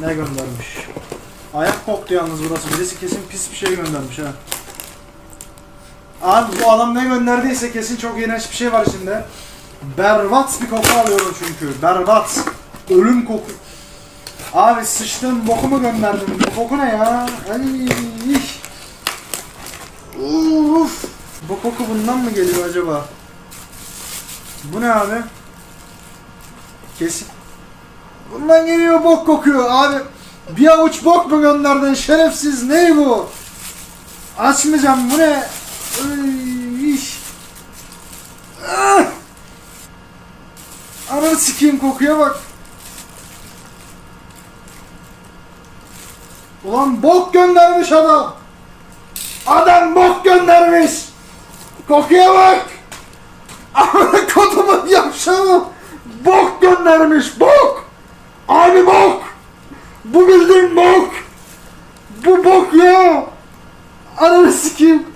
Ne göndermiş? Ayak koktu yalnız burası. Birisi kesin pis bir şey göndermiş ha. Abi bu adam ne gönderdiyse kesin çok iğrenç bir şey var içinde. Berbat bir koku alıyorum çünkü. Berbat. Ölüm koku. Abi sıçtığım boku mu gönderdin? Bu koku ne ya? Ay. Uf. Bu koku bundan mı geliyor acaba? Bu ne abi? Kesin. Bundan geliyor bok kokuyor abi. Bir avuç bok mu gönderdin şerefsiz ne bu? Açmayacağım bu ne? Ay, iş. Ah! Ananı sikeyim kokuya bak. Ulan bok göndermiş adam. Adam bok göndermiş. Kokuya bak. Amına kodumun yavşağı. Bok göndermiş bok. Abi bok. Bu bildiğin bok. Bu bok ya. Ananı sikeyim.